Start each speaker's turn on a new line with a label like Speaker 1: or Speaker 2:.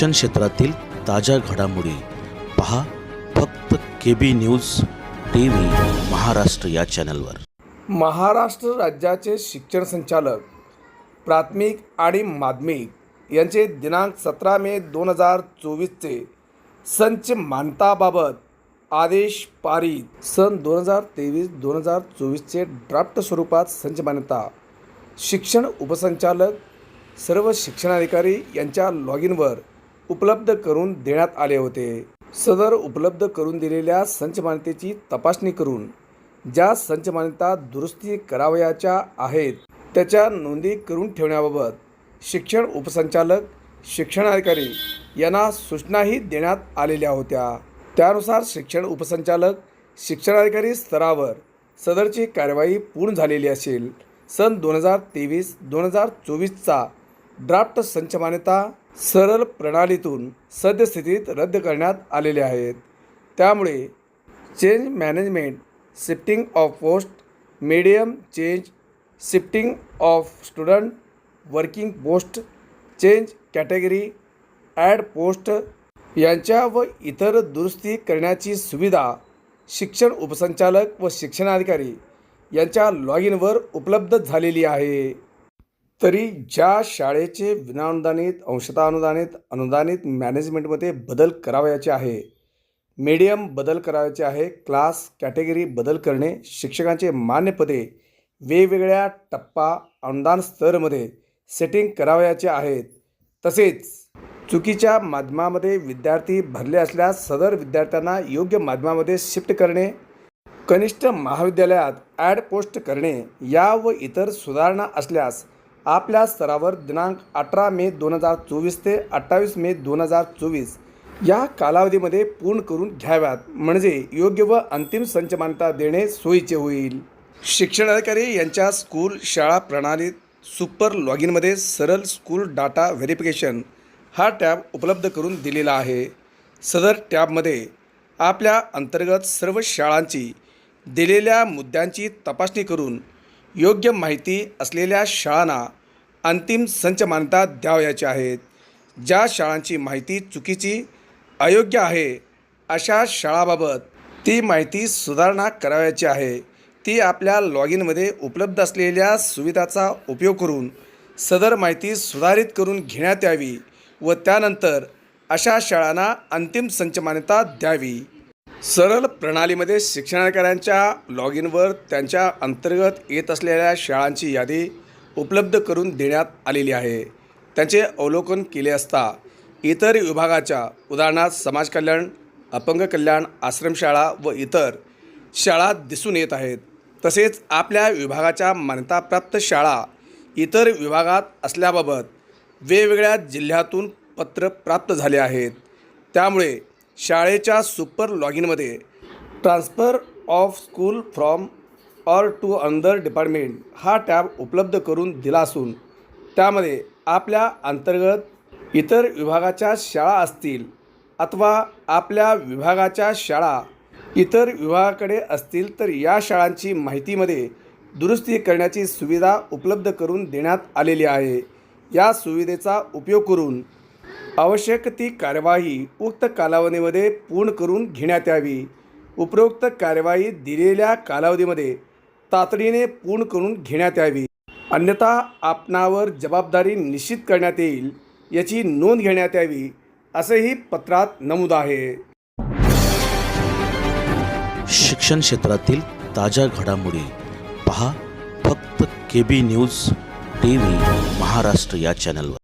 Speaker 1: शिक्षण क्षेत्रातील ताज्या घडामोडी पहा फक्त K B news T V Maharashtra या चॅनलवर.
Speaker 2: महाराष्ट्र राज्याचे शिक्षण संचालक प्राथमिक आणि माध्यमिक यांचे दिनांक सतरा मे दोन हजार चोवीसचे संच मानताबाबत आदेश पारित. सन दोन हजार तेवीस दोन हजार चोवीसचे ड्राफ्ट स्वरूपात संच मान्यता. शिक्षण उपसंचालक सर्व शिक्षणाधिकारी यांच्या लॉग इनवर उपलब्ध करून देण्यात आले होते. सदर उपलब्ध करून दिलेल्या संचमान्यतेची तपासणी करून ज्या संचमान्यता दुरुस्ती करावयाच्या आहेत त्याच्या नोंदी करून ठेवण्याबाबत शिक्षण उपसंचालक शिक्षणाधिकारी यांना सूचनाही देण्यात आलेल्या होत्या. त्यानुसार शिक्षण उपसंचालक शिक्षणाधिकारी स्तरावर सदरची कार्यवाही पूर्ण झालेली असेल. सन दोन हजार तेवीस दोन हजार चोवीसचा ड्राफ्ट संचमान्यता सरळ प्रणालीतून सद्यस्थितीत रद्द करण्यात आलेले आहेत. त्यामुळे change management shifting of post medium change shifting of student working post change category add post यांच्या व इतर दुरुस्ती करण्याची सुविधा शिक्षण उपसंचालक व शिक्षणाधिकारी यांच्या लॉग इनवर उपलब्ध झालेली आहे. तरी ज्या शाळेचे विनाअनुदानित अंशतः अनुदानित अनुदानित मॅनेजमेंटमध्ये बदल करावयाचे आहे मीडियम बदल करावयाचे आहे क्लास कॅटेगरी बदल करणे शिक्षकांचे मान्यपदे वेगवेगळ्या टप्पा अनुदान स्तरमध्ये सेटिंग करावयाचे आहेत. तसेच चुकीच्या माध्यमामध्ये विद्यार्थी भरले असल्यास सदर विद्यार्थ्यांना योग्य माध्यमामध्ये शिफ्ट करणे कनिष्ठ महाविद्यालयात ॲड पोस्ट करणे या व इतर सुधारणा असल्यास आपल्या स्तरावर दिनांक अठरा मे दोन हजार चोवीस ते अठ्ठावीस मे दोन हजार चोवीस या कालावधीमध्ये पूर्ण करून घ्याव्यात. म्हणजे योग्य व अंतिम संच मान्यता देणे सोयीचे होईल. शिक्षणाधिकारी यांच्या स्कूल शाळा प्रणालीत सुपर लॉग इनमध्ये सरळ स्कूल डाटा व्हेरिफिकेशन हा टॅब उपलब्ध करून दिलेला आहे. सदर टॅबमध्ये आपल्या अंतर्गत सर्व शाळांची दिलेल्या मुद्द्यांची तपासणी करून योग्य माहिती असलेल्या शाळांना अंतिम संच मान्यता द्यावयाच्या आहेत. ज्या शाळांची माहिती चुकीची अयोग्य आहे अशा शाळाबाबत ती माहिती सुधारणा करावयाची आहे. ती आपल्या लॉग इनमध्ये उपलब्ध असलेल्या सुविधाचा उपयोग करून सदर माहिती सुधारित करून घेण्यात यावी व त्यानंतर अशा शाळांना अंतिम संच मान्यता द्यावी. सरल प्रणालीमध्ये शिक्षणाधिकाऱ्यांच्या लॉग इनवर त्यांच्या अंतर्गत येत असलेल्या शाळांची यादी उपलब्ध करून देण्यात आलेली आहे. त्यांचे अवलोकन केले असता इतर विभागाच्या उदाहरणार्थ समाज कल्याण अपंग कल्याण आश्रमशाळा व इतर शाळा दिसून येत आहेत. तसेच आपल्या विभागाच्या मान्यताप्राप्त शाळा इतर विभागात असल्याबाबत वेगवेगळ्या जिल्ह्यातून पत्र प्राप्त झाले आहेत. त्यामुळे शाळेच्या super log इनमध्ये transfer of school from or to another department हा टॅब उपलब्ध करून दिला असून त्यामध्ये आपल्या अंतर्गत इतर विभागाच्या शाळा असतील अथवा आपल्या विभागाच्या शाळा इतर विभागाकडे असतील तर या शाळांची माहितीमध्ये दुरुस्ती करण्याची सुविधा उपलब्ध करून देण्यात आलेली आहे. या सुविधेचा उपयोग करून आवश्यक ती कार्यवाही उक्त कालावधीमध्ये पूर्ण करून घेण्यात यावी. उपरोक्त कार्यवाही दिलेल्या कालावधीमध्ये तातडीने पूर्ण करून घेण्यात यावी. अन्यथा आपणावर जबाबदारी निश्चित करण्यात येईल याची नोंद घेण्यात यावी असेही पत्रात नमूद आहे.
Speaker 1: शिक्षण क्षेत्रातील ताज्या घडामोडी पहा फक्त K B news T V Maharashtra या चॅनलवर